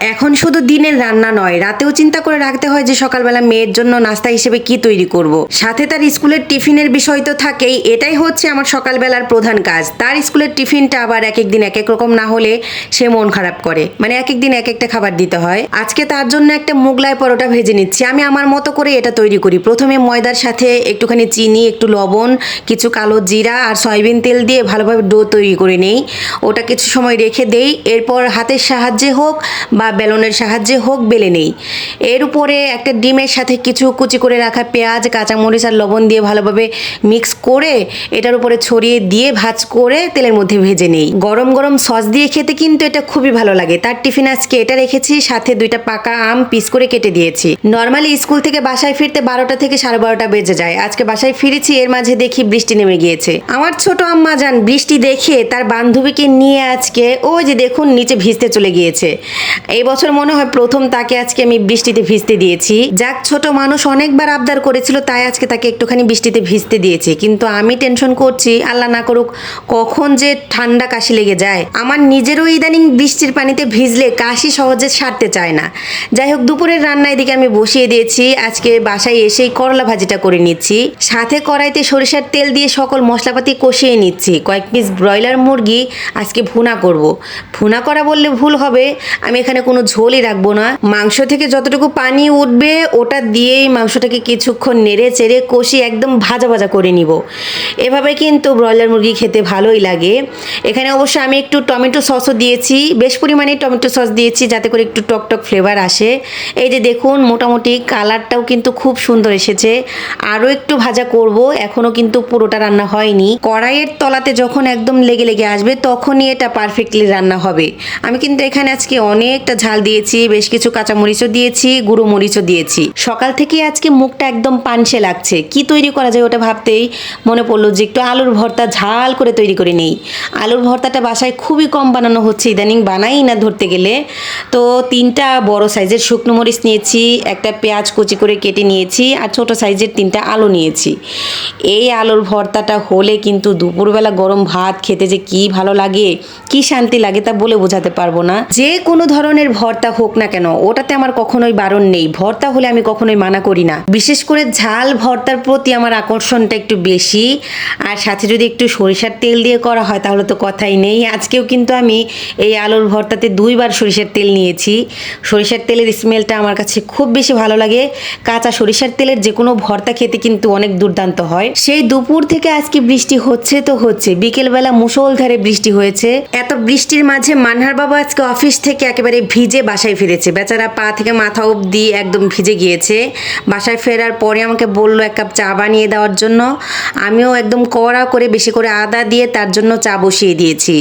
এখন শুধু দিনের রান্না নয়, রাতেও চিন্তা করে রাখতে হয় যে সকালবেলা মেয়ের জন্য নাস্তা হিসেবে কি তৈরি করব। সাথে তার স্কুলের টিফিনের বিষয় তো থাকেই, এটাই হচ্ছে আমার সকালবেলার প্রধান কাজ। তার স্কুলের টিফিনটা আবার এক এক দিন এক এক রকম না হলে সে মন খারাপ করে। মানে এক এক দিন এক একটা খাবার দিতে হয়। আজকে তার জন্য একটা মোগলাই পরোটা ভেজে নিচ্ছি। আমি আমার মতো করে এটা তৈরি করি। প্রথমে ময়দার সাথে একটুখানি চিনি, একটু লবণ, কিছু কালো জিরা আর সয়াবিন তেল দিয়ে ভালোভাবে ডো তৈরি করে নেই। ওটা কিছু সময় রেখে দেই। এরপর হাতের সাহায্যে হোক বা বেলনের সাহায্যে হোক বেলে নেই। এর উপরে একটা ডিমের সাথে কিছু কুচি করে রাখা পেঁয়াজ, কাঁচামরিচ আর লবণ দিয়ে ভালোভাবে মিক্স করে এটার উপরে ছড়িয়ে দিয়ে ভাজ করে তেলের মধ্যে ভেজে নেই। গরম গরম সস দিয়ে খেতে কিন্তু এটা খুবই ভালো লাগে। তার টিফিন আজকে এটা রেখেছি, সাথে দুইটা পাকা আম পিস করে কেটে দিয়েছি। নর্মালি স্কুল থেকে বাসায় ফিরতে বারোটা থেকে সাড়ে বারোটা বেজে যায়। আজকে বাসায় ফিরেছি, এর মাঝে দেখি বৃষ্টি নেমে গিয়েছে। আমার ছোট আম্মা যান বৃষ্টি দেখে তার বান্ধবীকে নিয়ে আজকে, ওই যে দেখুন, নিচে ভিজতে চলে গিয়েছে। এই বছর মনে হয় প্রথম তাকে আজকে আমি বৃষ্টিতে ভিজতে দিয়েছি। যাক, ছোট মানুষ অনেকবার আবদার করেছিল, তাই আজকে তাকে একটুখানি বৃষ্টিতে ভিজতে দিয়েছি। কিন্তু আমি টেনশন করছি, আল্লাহ না করুক, কখন যে ঠান্ডা কাশি লেগে যায়। আমার নিজেরও ইদানিং বৃষ্টির পানিতে ভিজলে কাশি সহজে সারতে চায় না। যাই হোক, দুপুরের রান্না এদিকে আমি বসিয়ে দিয়েছি। আজকে বাসায় এসেই করলা ভাজিটা করে নিচ্ছি। সাথে কড়াইতে সরিষার তেল দিয়ে সকল মশলাপাতি কষিয়ে নিচ্ছি। কয়েক পিস ব্রয়লার মুরগি আজকে ভুনা করব। ভুনা করা বললে ভুল হবে। আমি এখানে কোনো ঝোলই রাখব না। মাংস থেকে যতটুকু পানি উঠবে, ওটা দিয়েই মাংসটাকে কিছুক্ষণ নেড়ে চেড়ে কষি একদম ভাজা ভাজা করে নিব। এভাবে কিন্তু ব্রয়লার মুরগি খেতে ভালোই লাগে। এখানে অবশ্য আমি একটু টমেটো সসও দিয়েছি, বেশ পরিমাণে টমেটো সস দিয়েছি যাতে করে একটু টক টক ফ্লেভার আসে। এই যে দেখুন, মোটামুটি কালারটাও কিন্তু খুব সুন্দর এসেছে। আরও একটু ভাজা করব এখনও কিন্তু পুরোটা রান্না হয়নি। কড়াইয়ের তলাতে যখন একদম লেগে লেগে আসবে, তখনই এটা পারফেক্টলি রান্না হবে। আমি কিন্তু এখানে আজকে অনেকটা ঝাল দিয়েছি, বেশ কিছু কাঁচামরিচও দিয়েছি, গুঁড়ো মরিচও দিয়েছি। সকাল থেকে আজকে মুখটা একদম পানসে লাগছে। কি তৈরি করা যায় ওটা ভাবতেই মনে পড়ল যে একটু আলুর ভর্তা ঝাল করে তৈরি করে নেই। আলুর ভর্তাটা বাসায় খুবই কম বানানো হচ্ছে, ইদানিং বানাই না ধরতে গেলে। তো তিনটা বড় সাইজের শুকনো মরিচ নিয়েছি, একটা পেঁয়াজ কুচি করে কেটে নিয়েছি, আর ছোট সাইজের তিনটা আলু নিয়েছি। এই আলুর ভর্তাটা হলে কিন্তু দুপুরবেলা গরম ভাত খেতে যে কি ভালো লাগে, কি শান্তি লাগে তা বলে বোঝাতে পারব না। যে কোনো ধরনের ভর্তা হোক না কেন, ওটাতে আমার কখনোই বারণ নেই। ভর্তা হলে আমি কখনোই মানা করি না। বিশেষ করে ঝাল ভর্তার প্রতি আমার আকর্ষণটা একটু বেশি। আর সাথে যদি একটু সরিষার তেল দিয়ে করা হয়, তাহলে তো কথাই নেই। আজকেও কিন্তু আমি এই আলুর ভর্তাতে দুইবার সরিষার তেল নিয়েছি। সরিষার তেলের স্মেলটা আমার কাছে খুব বেশি ভালো লাগে। কাঁচা সরিষার তেলের যে কোনো ভর্তা খেতে কিন্তু অনেক দুর্দান্ত হয়। সেই দুপুর থেকে আজকে বৃষ্টি হচ্ছে তো হচ্ছে। বিকেলবেলা মুষলধারে বৃষ্টি হয়েছে। এত বৃষ্টির মাঝে মানহার বাবা আজকে অফিস থেকে একেবারে ভিজে বাসায় ফিরেছে। বেচারা পা থেকে মাথা অবধি একদম ভিজে গিয়েছে। বাসায় ফেরার পরে আমাকে বলল, এক কাপ চা বানিয়ে দেওয়ার জন্য। আমিও একদম কড়া করে, বেশি করে আদা দিয়ে তার জন্য চা বসিয়ে দিয়েছি।